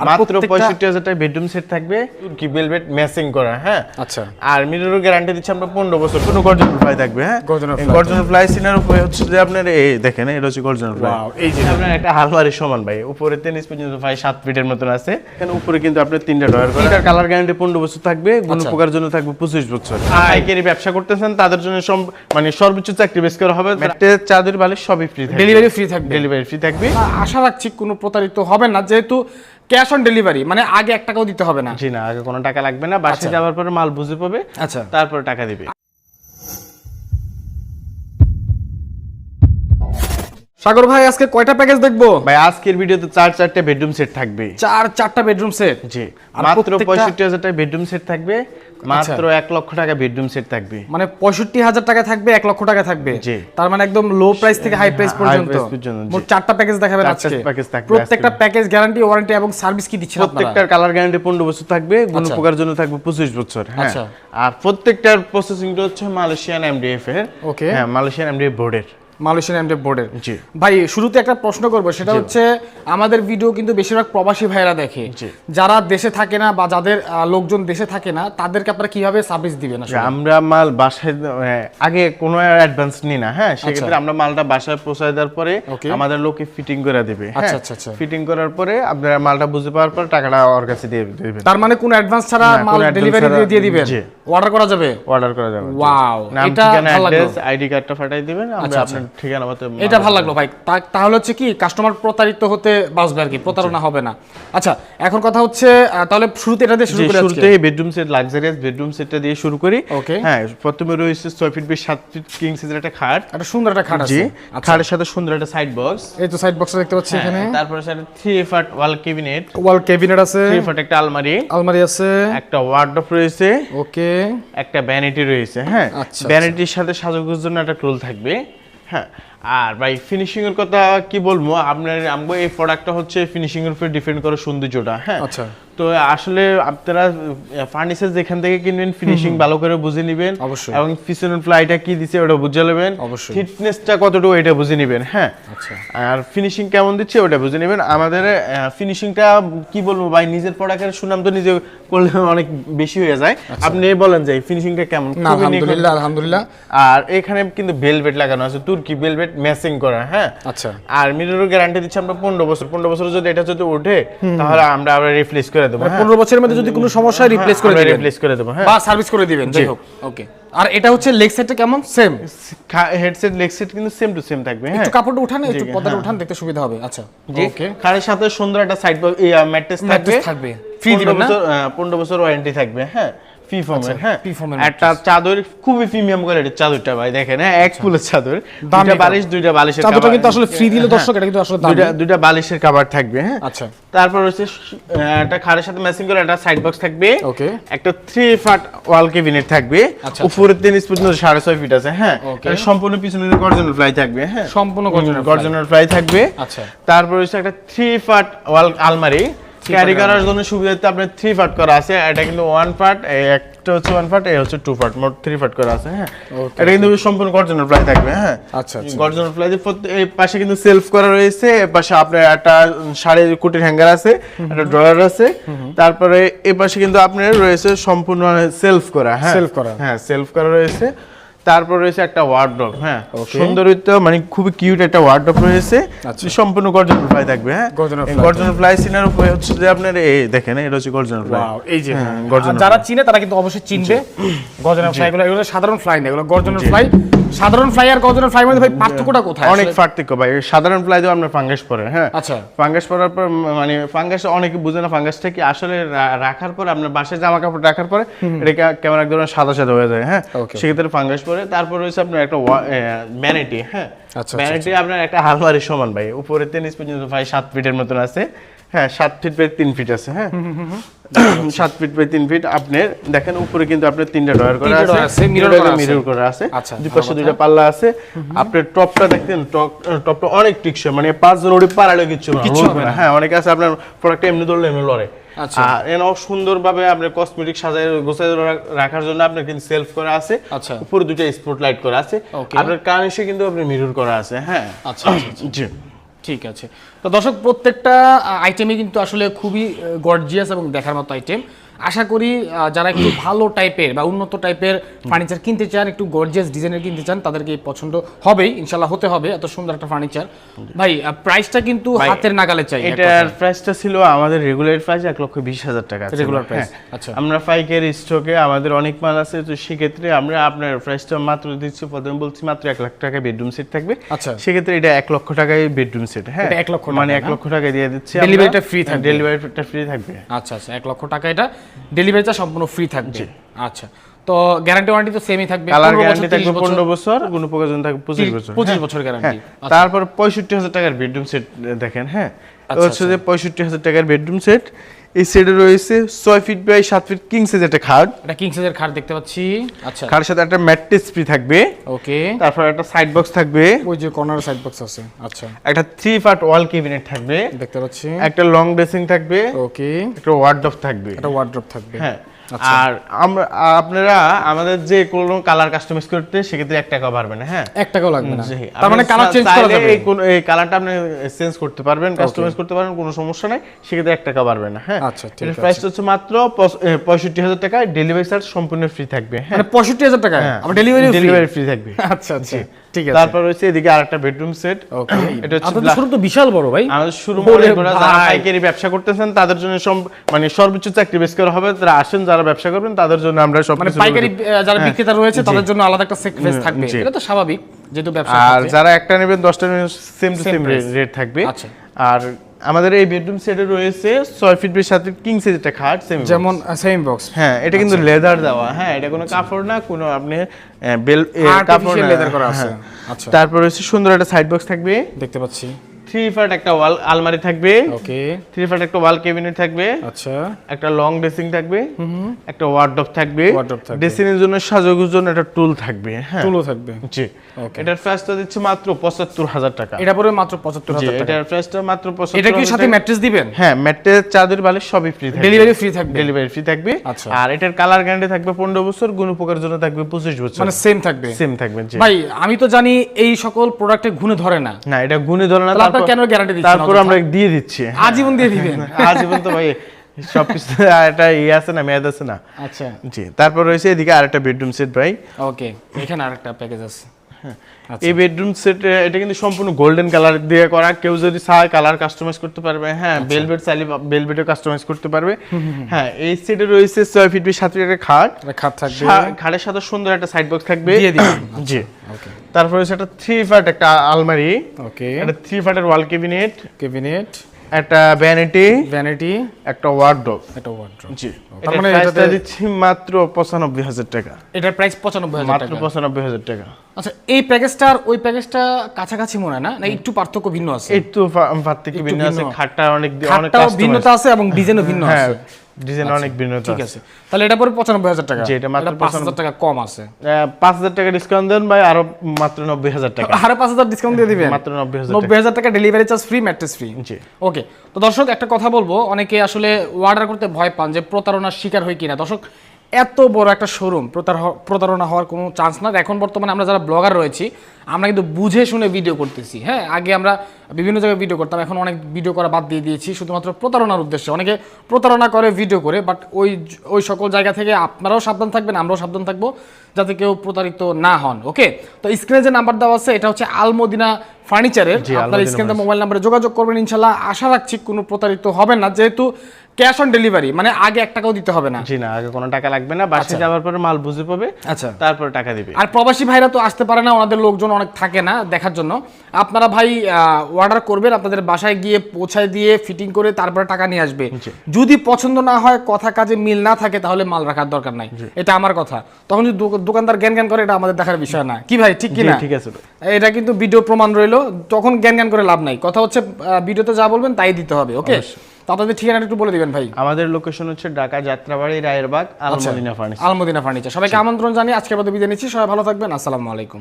আর মাত্র পঁয়ষট্টি হাজার টাকা বেডরুম সেট থাকবে কি ভেলভেট ম্যাচিং করা হ্যাঁ? আচ্ছা। আর মিররের গ্যারান্টি দিচ্ছি আমরা পনেরো বছর। কোনো গর্জন ফ্লাই থাকবে হ্যাঁ? গর্জন ফ্লাই সিনার উপরে হচ্ছে যে আপনার এই দেখেন এটা হচ্ছে গর্জন ফ্লাই এই যে আপনার একটা হালমারি সমান ভাই উপরে তেনিস পর্যন্ত সাত ফিটের মতন আছে। এখানে উপরে কিন্তু আপনার তিনটা ডয়ার করা। এটার কালার গ্যারান্টি পনেরো বছর থাকবে গুণ আচ্ছা। জন্য থাকবে পঁচিশ বছর। পাইকারি ব্যবসা করতেছেন তাদের জন্য মানে সর্বোচ্চ চাকরি বেশ করা হবে। ম্যাটের চাদর বালিশ সবই ফ্রি ডেলিভারি ফ্রি থাকবে। ডেলিভারি ফ্রি থাকবে। আশা রাখছি কোনো প্রতারিত হবে না যেহেতু ক্যাশ অন ডেলিভারি মানে আগে এক টাকাও দিতে হবে না। জি না আগে কোনো টাকা লাগবে না বাসে আচ্ছা। যাওয়ার পরে মাল বুঝে পাবে আচ্ছা। তারপরে টাকা দিবে। সাগর ভাই আজকে কয়টা প্যাকেজ দেখব? ভাই আজকের ভিডিওতে চার চারটে বেডরুম সেট থাকবে। চার চারটা বেডরুম সেট জি মাত্র পঁয়ষট্টি হাজার টাকা বেডরুম সেট থাকবে। মাত্র এক লক্ষ টাকা বেডরুম সেট থাকবে। মানে পঁয়ষট্টি হাজার টাকা থাকবে এক লক্ষ টাকা থাকবে। তার মানে একদম লো প্রাইস থেকে হাই প্রাইস পর্যন্ত। মোট চারটা প্যাকেজ দেখাবেন আজকে। package থাকবে প্রত্যেকটা প্যাকেজ গ্যারান্টি ওয়ারেন্টি এবং সার্ভিস কি দিচ্ছেন আপনারা? প্রত্যেকটার কালার গ্যারান্টি পনেরো বছর থাকবে গুণ আচ্ছা। পোকার জন্য থাকবে পঁচিশ বছর হ্যাঁ। আচ্ছা। আর প্রত্যেকটার প্রসেসিংটা হচ্ছে মালয়েশিয়ান এমডিএফ এর ওকে হ্যাঁ মালয়েশিয়ান এমডিএফ বোর্ডের মালয়েশিয়ান এমডে বোর্ডের জি। ভাই শুরুতে একটা প্রশ্ন করব সেটা হচ্ছে আমাদের ভিডিও কিন্তু বেশিরভাগ প্রবাসী ভাইরা দেখে। যারা দেশে থাকে না বা যাদের লোকজন দেশে থাকে না তাদেরকে আপনারা কীভাবে সার্ভিস দিবেন আমরা মাল বাসায় আগে কোনো অ্যাডভান্স নিই না হ্যাঁ? আচ্ছা। সেক্ষেত্রে আমরা মালটা বাসায় পৌঁছায় দেওয়ার পরে আমাদের লোকে ফিটিং করে দিবে আচ্ছা, হ্যাঁ? আচ্ছা, আচ্ছা। ফিটিং করার পরে আপনারা মালটা বুঝে পাওয়ার পর টাকাটা ওর কাছে দিয়ে দিবেন। তার মানে কোনো অ্যাডভান্স ছাড়া মাল ডেলিভারি দিয়ে দিবেন। অর্ডার করা যাবে? অর্ডার করা যাবে নাম এটা ভালো লাগল। আইডি কার্ডটা পাঠিয়ে দিবেন আমরা আচ্ছা, আপনার ঠিকানা মতো এটা ভালো লাগল ভাই। তাহলে হচ্ছে কি কাস্টমার প্রতারিত হতে বাঁচবে আর কি প্রতারণা হবে না। আচ্ছা এখন কথা হচ্ছে তাহলে শুরুতে এটা দিয়ে শুরু করে শুরুতেই বেডরুম সেট লাক্সারিয়াস বেডরুম সেটটা দিয়ে শুরু করি. হ্যাঁ প্রথমে রয়েছে ছয় ফিট বাই সাত ফিট কিং সাইজের একটা খাট। একটা সুন্দর একটা খাট আছে। আচ্ছা। খাটের সাথে সুন্দর একটা সাইড বক্স এই তো সাইড বক্স দেখতে পাচ্ছি এখানে। তারপরে সাথে three feet wall cabinet wall cabinet আছে। থ্রি ফাট একটা আলমারি। আলমারি আছে। একটা ওয়ার্ডরোব রয়েছে। ওকে একটা ভ্যানিটি রয়েছে হ্যাঁ? আচ্ছা, ভ্যানিটির সাথে সাজগোজ জন্য একটা টুল থাকবে হ্যাঁ? আর ভাই ফিনিশিং এর কথা কি বলব? আপনার আমগো এই প্রোডাক্টটা হচ্ছে ফিনিশিং এর উপর ডিপেন্ড করে সৌন্দর্যটা হ্যাঁ? আচ্ছা। তো আসলে আপনারা ফার্নিচার যেখান থেকে কিনবেন ফিনিশিং ভালো করে বুঝে নেবেন। অবশ্যই। এবং পিছনের ফ্লাইটা কি দিছে ওটা বুঝে নেবেন। অবশ্যই। ফিটনেসটা কতটুকু এটা বুঝে নেবেন হ্যাঁ? আচ্ছা। আর ফিনিশিং কেমন দিচ্ছে ওটা বুঝে নেবেন। আমাদের ফিনিশিংটা কি বলব ভাই নিজের প্রোডাক্টের সুনাম তো নিজে করলে অনেক বেশি হয়ে যায়। আপনি বলেন যে ফিনিশিংটা কেমন? আচ্ছা। আলহামদুলিল্লাহ আলহামদুলিল্লাহ। আর এখানে কিন্তু বেলভেট লাগানো আছে। তুর্কি বেলভেট ম্যাচিং করা হ্যাঁ? আচ্ছা। আর মিররের গ্যারান্টি দিচ্ছে আমরা পনেরো বছর। পনেরো বছর যদি এটা যদি ওঠে তাহলে আমরা আবার রিপ্লেস করে দেবো হ্যাঁ? পনেরো বছরের মধ্যে যদি কোনো সমস্যা রিপ্লেস করে দিবেন। রিপ্লেস করে দেবো হ্যাঁ। বা সার্ভিস করে দিবেন যাই হোক ওকে আর এটা হচ্ছে লেগ সাইডটা কেমন? সেম হেডসেট লেগ সেট কিন্তু সেম টু সেম থাকবে হ্যাঁ। একটু কাপড়টা উঠান একটু পর্দাটা হ্যাঁ। উঠান দেখতে সুবিধা হবে আচ্ছা ওকে খাটের সাথে সুন্দর একটা সাইড ম্যাট্রেস থাকবে। ফ্রি দিবেন না? বছর আহ, পনেরো বছর ওয়ারেন্টি থাকবে হ্যাঁ। ফর্মের হ্যাঁ? একটা চাদর খুবই প্রিমিয়াম কোয়ালিটির চাদরটা ভাই দেখেন হ্যাঁ এক ফুলের চাদর দুইটা বালিশ দুইটা বালিশের চাদরটা কিন্তু আসলে ফ্রি দিলে হ্যাঁ, দর্শক এটা কিন্তু আসলে দুইটা দুইটা বালিশের কভার থাকবে হ্যাঁ? আচ্ছা। তারপর হচ্ছে একটা খাটের সাথে ম্যাচিং করে একটা সাইড বক্স থাকবে। Okay. একটা থ্রি ফাট ওয়াল কেবিনেট থাকবে। আচ্ছা, উপরে তিন ইঞ্চ পর্যন্ত সাড়ে ছয় ফিট আছে হ্যাঁ? সম্পূর্ণ পিছনে গর্জনের ফ্লাই থাকবে হ্যাঁ? সম্পূর্ণ গর্জনের গর্জনের ফ্লাই থাকবে। আচ্ছা। তারপর হচ্ছে একটা থ্রি ফাট ওয়াল আলমারি। ক্যারি করার জন্য সুবিধাতে আপনার থ্রি ফাট করা আছে। এটা কিন্তু ওয়ান ফাট একটা হচ্ছে ওয়ান ফাট এই হচ্ছে টু ফাট মোট থ্রি ফাট করা আছে হ্যাঁ? এটা কিন্তু সম্পূর্ণ গর্জনের ফ্লাই থাকবে হ্যাঁ? আচ্ছা আচ্ছা। গর্জনের ফ্লাই এই পাশে কিন্তু সেলফ করা রয়েছে। এ পাশে আপনার একটা শাড়ির কুটির হ্যাঙ্গার আছে একটা ড্রয়ার আছে। তারপরে এই পাশে কিন্তু আপনার রয়েছে সম্পূর্ণ সেলফ করা হ্যাঁ? Self করা। হ্যাঁ সেলফ করা রয়েছে। তারপর রয়েছে একটা ওয়ার্ড্রপ হ্যাঁ. সুন্দরিত মানে খুবই কিউট একটা ওয়ার্ড্রপ রয়েছে। আচ্ছা। সম্পূর্ণ গর্জনের ফ্লাই থাকবে হ্যাঁ। গর্জনের ফ্লাই সিনার উপরে হচ্ছে যে আপনার এই দেখেন এটা হচ্ছে গর্জনের ফ্লাই এই যে হ্যাঁ, আর গর্জনের যারা চিনে তারা কিন্তু অবশ্যই চিনবে। গর্জনের ফ্লাই এগুলো এগুলো সাধারণ ফ্লাই না এগুলো গর্জনের ফ্লাই সাধারণ ফ্লাই আর গর্জনের ফ্লাই মধ্যে ভাই পার্থক্যটা কোথায় অনেক পার্থক্য ভাই সাধারণ ফ্লাই দিয়ে আপনার ফাঙ্গাস পড়ে হ্যাঁ। আচ্ছা। ফাঙ্গাস পড়ার পর মানে ফাঙ্গাস অনেকে বুঝে না ফাঙ্গাসটা কি আসলে রাখার পর আপনার বাসায় জামা কাপড় রাখার পরে এটা কেমন এক ধরনের সাদা সাদা হয়ে যায় হ্যাঁ। সেক্ষেত্রে ফাঙ্গাস পড়ে তারপর রয়েছে আপনার একটা ম্যানিটি হ্যাঁ? আচ্ছা, ম্যানিটি আপনার একটা হালমারির সমান ভাই। উপরে তেনিস পর্যন্ত ভাই সাত ফিটের মতন আছে। হ্যাঁ সাত ফিট বাই তিন ফিট আছে হ্যাঁ? সাত ফিট বাই তিন ফিট। আপনার দেখেন উপরে কিন্তু আপনার তিনটা ডয়ার করা আছে, করা। মিরর করা আছে। আচ্ছা, দুই পাশে দুইটা পাল্লা আছে। আপনার টপটা দেখতেন টপ- টপটা অনেক টিকসই মানে পাঁচ জন ওটি পাড়ালে কিচ্ছু না। হ্যাঁ অনেকে আছে আপনার প্রোডাক্ট এমনি ধরলে এমনি লড়ে। আচ্ছা। আর এনাও সুন্দরভাবে আপনার কসমেটিক সাজায় গোছায় রাখার জন্য আপনার কিন্তু সেলফ করা আছে। আচ্ছা। উপরে দুটো করা আছে. আপনার কিন্তু মিরর করা আছে হ্যাঁ। আচ্ছা আচ্ছা, আচ্ছা। জি। ঠিক আছে। তো দর্শক প্রত্যেকটা আইটেমই কিন্তু আসলে খুবই গর্জিয়াস এবং দেখার মতো আইটেম আশা করি যারা একটু ভালো টাইপের বা উন্নত টাইপের ফার্নিচার কিনতে চান একটু গর্জিয়াস ডিজাইনের কিনতে চান তাদেরকে পছন্দ হবেই ইনশাল্লাহ হতে হবে এত সুন্দর একটা ফার্নিচার ভাই প্রাইসটা কিন্তু হাতের নাগালে চাই এটার প্রাইসটা ছিল আমাদের রেগুলার প্রাইস এক লক্ষ বিশ হাজার টাকা price, হ্যাঁ। আচ্ছা। আমরা পাইকারি স্টকে আমাদের অনেক মাল আছে তো সেক্ষেত্রে আমরা আপনার প্রাইসটা মাত্র দিচ্ছি প্রথমে বলছি মাত্র এক লাখ টাকা বেডরুম সেট থাকবে আচ্ছা। সেক্ষেত্রে এটা এক লক্ষ টাকায় বেডরুম সেট হ্যাঁ এক লক্ষ মানে এক লক্ষ টাকা দিয়ে দিচ্ছি Delivery টা free থাকবে? ডেলিভারিটা ফ্রি থাকবে আচ্ছা আচ্ছা এক লক্ষ টাকা এটা ডেলিভারিটা সম্পূর্ণ ফ্রি থাকবে। আচ্ছা। তো গ্যারান্টি ওয়ারেন্টি তো সেমই থাকবে। কালার 15 গ্যারান্টি থাকবে বছর, পনেরো বছর গুণ প্রয়োজন থাকবে পঁচিশ বছর। 25 হ্যাঁ। বছর। গ্যারান্টি তারপর পঁয়ষট্টি হাজার টাকার বেডরুম সেট দেখেন হ্যাঁ। আচ্ছা, হচ্ছে যে পঁয়ষট্টি হাজার টাকার বেডরুম সেট। এই সেটে রয়েছে ছয় ফিট বাই সাত ফিট কিং সাইজ একটা খাট। এটা কিং সাইজের খাট দেখতে পাচ্ছি। আচ্ছা। খাটের সাথে একটা ম্যাট্রেস ফ্রি থাকবে। ওকে। তারপর একটা সাইড বক্স থাকবে। ওই যে কর্নার সাইড বক্স আছে। আচ্ছা। একটা থ্রি পার্ট ওয়াল কেবিনেট থাকবে। দেখতে পাচ্ছি। একটা লং ড্রেসিং থাকবে। ওকে। একটা ওয়ার্ডরোব থাকবে। একটা ওয়ার্ড্রপ থাকবে। হ্যাঁ। আচ্ছা। আর আমরা আপনারা আমাদের যে কোনো কালার কাস্টমাইজ করতে সেক্ষেত্রে এক টাকা পারবেন না হ্যাঁ? এক টাকাও লাগবে না। তার মানে কালার চেঞ্জ করা যাবে এই কোন- এই কালারটা আপনি চেঞ্জ করতে পারবেন কাস্টমাইজ করতে পারবেন কোনো সমস্যা নাই সেক্ষেত্রে এক টাকা পারবেন না হ্যাঁ? আচ্ছা, ঠিক আছে। প্রাইস হচ্ছে মাত্র পঁচ- এ, পঁয়ষট্টি হাজার টাকা ডেলিভারি চার্জ সম্পূর্ণ ফ্রি থাকবে হ্যাঁ? মানে পঁয়ষট্টি হাজার টাকা আবার ডেলিভারি ডেলিভারি ফ্রি থাকবে। আচ্ছা আচ্ছা। ঠিক আছে। তারপর রয়েছে এদিকে আরেকটা বেডরুম সেট ওকে এটা হচ্ছে শুরু তো বিশাল বড় ভাই। আমাদের শুরু মনে করা যারা পাইকারি ব্যবসা করতেছেন তাদের জন্য সব মানে সর্বোচ্চ চাকরি বেস করা হবে। তারা আসেন যারা ব্যবসা করবেন তাদের জন্য আমরা সব মানে পাইকারি যারা বিক্রেতা রয়েছে তাদের জন্য আলাদা একটা সেক্রেস থাকবে। এটা তো স্বাভাবিক যেহেতু ব্যবসা আর যারা একটা নেবেন দশটা নেবেন সেম টু সেম রেট থাকবে। আচ্ছা। আর আমাদের এই বেডরুম সেটে রয়েছে ছয় ফিট বাই সাত ফিট কিং সাইজ একটা খাট সেম যেমন সেম বক্স হ্যাঁ এটা কিন্তু লেদার দেওয়া। হ্যাঁ এটা কোনো কাপড় না কোনো আপনি বেল কাপড় লেদার করা আছে। হ্যাঁ। আচ্ছা। তারপর রয়েছে সুন্দর একটা সাইড বক্স থাকবে। দেখতে পাচ্ছি। থ্রি পার্ট একটা ওয়াল আলমারি থাকবে। ওকে থ্রি পার্ট একটা ওয়াল কেবিনেট থাকবে। আচ্ছা। একটা লং ড্রেসিং থাকবে। একটা ওয়ার্ডরোব থাকবে। ড্রেসিং এর জন্য সাজাগুর জন্য একটা টুল থাকবে হ্যাঁ। টুলও থাকবে। জি। এটার প্রাইসটা দিচ্ছে মাত্র পঁচাত্তর হাজার টাকা। এটা পড়বে মাত্র পঁচাত্তর জি হাজার টাকা। এটার প্রাইসটা মাত্র পঁচাত্তর এটা কি সাথে ম্যাট্রেস দিবেন? হ্যাঁ ম্যাট্রেস চাদর বালিশ সবই ফ্রি থাকবে। ডেলিভারি ফ্রি থাকবে। ডেলিভারি ফ্রি থাকবে। আচ্ছা। আর এটার কালার গ্যারান্টি থাকবে পনেরো বছর গুণ উপকার জন্য থাকবে পঁচিশ বছর। মানে সেম থাকবে। সেম থাকবে জি। ভাই আমি তো জানি এই সকল প্রোডাক্টে ঘুনে ধরে না। না এটা গুণে ধরে না তারপর- কেন guarantee দিচ্ছেন তারপর আমরা দিয়ে দিচ্ছি। হ্যাঁ। আজীবন দিয়ে দিবেন? আজীবন তো ভাই সবকিছু একটা ইয়ে আছে না মেয়াদ আছে না। আচ্ছা। জি তারপর রয়েছে এদিকে আরেকটা বেডরুম সেট ভাই। ওকে এখানে আরেকটা প্যাকেজ আছে। আচ্ছা। এই বেডরুম সেট এটা কিন্তু সম্পূর্ণ গোল্ডেন কালার দিয়ে করা। কেউ যদি চায় কালার কাস্টমাইজ করতে পারবে। হ্যাঁ আচ্ছা। বেলভেট চাইলে বেলভেটও কাস্টমাইজ করতে পারবে। হ্যাঁ এই সেটে রয়েছে ছয় ফিট বাই সাত ফিটের খাট। খাট থাকবে। খাটের সাথে সুন্দর একটা সাইড বক্স থাকবে। জি। ওকে। তারপর একটা থ্রি ফাট একটা আলমারি ওকে একটা থ্রি ফাটের ওয়াল ক্যাবিনেট ক্যাবিনেট একটা ভ্যানিটি ভ্যানিটি একটা ওয়ার্ডরোব একটা ওয়ার্ড্রোব জি। তার মানে এটাতে- দিচ্ছি মাত্র পঁচানব্বই হাজার টাকা। এটার প্রাইস পঁচানব্বই হাজার মাত্র টাকা। পঁচানব্বই হাজার টাকা। আচ্ছা এই প্যাকেজটার ওই প্যাকেজটা কাছাকাছি মনে হয় না? না একটু পার্থক্য ভিন্ন আছে? একটু পার্থক্য ভিন্ন আছে খাটটা অনেক অনেক ভিন্নতা আছে এবং ডিজাইনও ভিন্ন হ্যাঁ আছে। ডিজাইন অনেক ভিন্নতা ঠিক আছে। তাহলে এটা পরে পঁচানব্বই হাজার টাকা। জি, এটা মাত্র পাঁচ হাজার টাকা কম আছে। আহ, পাঁচ হাজার টাকা ডিসকাউন্ট দেন ভাই আরও মাত্র নব্বই হাজার টাকা। আরও পাঁচ হাজার ডিসকাউন্ট দিয়ে দিবেন? মাত্র টাকা। Delivery charge free mattress free জি। ওকে তো দর্শক একটা কথা বলব অনেকে আসলে অর্ডার করতে ভয় পান যে প্রতারণার শিকার হয় কিনা। দর্শক এত বড় একটা শোরুম প্রতারণা হওয়ার কোনো চান্স না। এখন বর্তমানে আমরা যারা ব্লগার রয়েছি আমরা কিন্তু বুঝে শুনে ভিডিও করতেছি। হ্যাঁ আগে আমরা বিভিন্ন জায়গায় ভিডিও করতাম এখন অনেক ভিডিও করা বাদ দিয়ে দিয়েছি শুধুমাত্র প্রতারণার উদ্দেশ্যে। অনেকে প্রতারণা করে ভিডিও করে বাট ওই ওই সকল জায়গা থেকে আপনারাও সাবধান থাকবেন আমরাও সাবধান থাকব যাতে কেউ প্রতারিত না হন ওকে তো স্ক্রিনে যে নাম্বার দেওয়া আছে এটা হচ্ছে আলমদিনা ফার্নিচারের আপনার স্ক্রিনে মোবাইল নাম্বারে যোগাযোগ করবেন ইনশাল্লাহ। আশা রাখছি কোনো প্রতারিত হবে না। যেহেতু ক্যাশ অন ডেলিভারি মানে আগে এক টাকাও দিতে হবে না। জি না আগে কোনো টাকা লাগবে না বাসে যাওয়ার পরে মাল বুঝে পাবে আচ্ছা। তারপর টাকা দিবে। আর প্রবাসী ভাইরা তো আসতে পারে না ওনাদের লোকজন অনেক থাকে না দেখার জন্য। আপনারা ভাই অর্ডার করবেন আপনাদের বাসায় গিয়ে পৌঁছায় দিয়ে ফিটিং করে তারপরে টাকা নিয়ে আসবে। যদি পছন্দ না হয় কথা কাজে মিল না থাকে তাহলে মাল রাখার দরকার নাই। এটা আমার কথা। তখন যদি দোকানদার জ্ঞান জ্ঞান করে এটা আমাদের দেখার বিষয় না। কি ভাই ঠিক কি না? ঠিক আছে এটা কিন্তু ভিডিও প্রমাণ রইল। তখন জ্ঞান জ্ঞান করে লাভ নাই। কথা হচ্ছে ভিডিওতে যা বলবেন তাই দিতে হবে ওকে তো আপনাদের ঠিকানাটা একটু বলে দিবেন ভাই। আমাদের লোকেশন হচ্ছে ঢাকা যাত্রাবাড়ি রায়েরবাগ আলমদিনা ফার্নিচার আলমদিনা ফার্নিচার সবাইকে আমন্ত্রণ জানিয়ে আজকের মধ্যে বিদায় নিচ্ছি। সবাই ভালো থাকবেন। আসসালামু আলাইকুম।